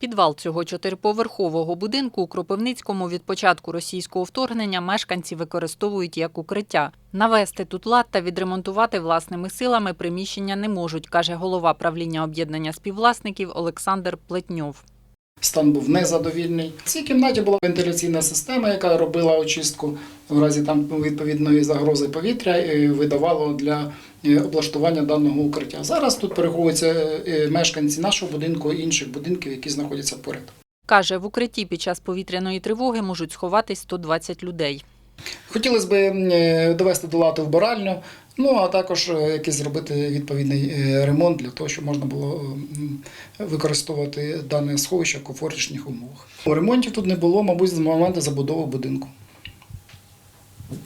Підвал цього чотириповерхового будинку у Кропивницькому від початку російського вторгнення мешканці використовують як укриття. Навести тут лад та відремонтувати власними силами приміщення не можуть, каже голова правління об'єднання співвласників Олександр Плетньов. Стан був незадовільний. В цій кімнаті була вентиляційна система, яка робила очистку в разі там відповідної загрози повітря і видавало для е, облаштування даного укриття. Зараз тут переховуються е, мешканці нашого будинку і інших будинків, які знаходяться поряд. Каже, в укритті під час повітряної тривоги можуть сховатись 120 людей. Хотілося б е, довести до ладу вбиральню, ну а також е, якийсь зробити відповідний е, ремонт для того, щоб можна було використовувати дане сховище в комфортних умовах. Ремонтів тут не було, мабуть, з моменту забудови будинку.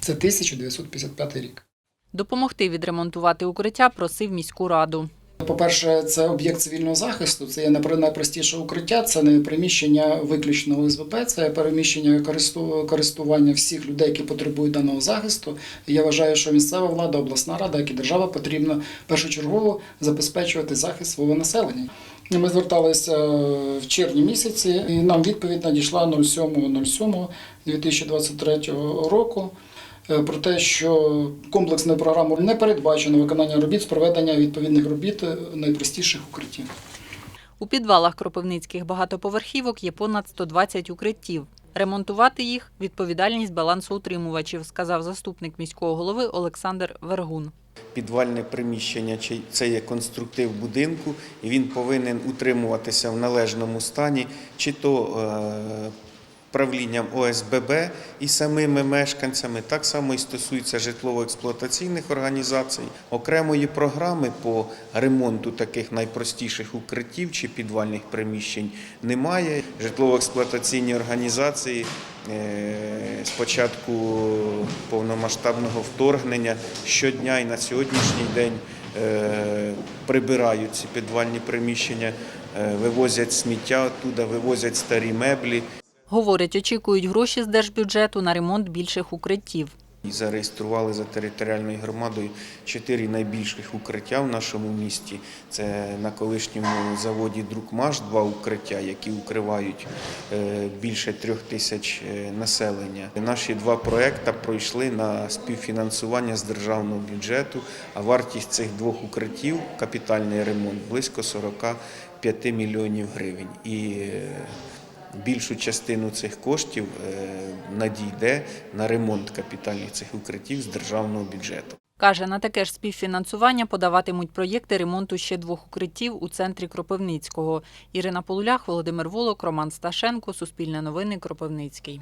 Це 1955 рік. Допомогти відремонтувати укриття просив міську раду. По-перше, це об'єкт цивільного захисту, це є напри- найпростіше укриття, це не приміщення виключно ОСББ, це переміщення користу- користування всіх людей, які потребують даного захисту. І я вважаю, що місцева влада, обласна рада, як і держава потрібно першочергово забезпечувати захист свого населення. Ми зверталися в червні місяці, і нам відповідь надійшла 07.07.2023 року. Е, Про те, що комплексною програмою не передбачено виконання робіт з проведення відповідних робіт е, найпростіших укриттів. У підвалах кропивницьких багатоповерхівок є понад 120 укриттів. Ремонтувати їх – відповідальність балансоутримувачів, сказав заступник міського голови Олександр Вергун. Підвальне приміщення чи це є конструктив будинку, і він повинен утримуватися в належному стані, чи то е, правлінням ОСББ і самими мешканцями, так само і стосується житлово-експлуатаційних організацій, окремої програми по ремонту таких найпростіших укриттів чи підвальних приміщень немає. Житлово-експлуатаційні організації е, з початку повномасштабного вторгнення щодня і на сьогоднішній день е, прибирають ці підвальні приміщення, е, вивозять сміття оттуда, вивозять старі меблі. Говорять, очікують гроші з держбюджету на ремонт більших укриттів. Зареєстрували за територіальною громадою чотири найбільших укриття в нашому місті. Це на колишньому заводі Друкмаш два укриття, які укривають е, більше трьох тисяч е, населення. Наші два проекти пройшли на співфінансування з державного бюджету, а вартість цих двох укриттів капітальний ремонт близько 45 мільйонів гривень. І е, більшу частину цих коштів е, надійде на ремонт капітальних цих укриттів з державного бюджету. Каже, на таке ж співфінансування подаватимуть проєкти ремонту ще двох укриттів у центрі Кропивницького. Ірина Полулях, Володимир Волок, Роман Сташенко, Суспільне новини, Кропивницький.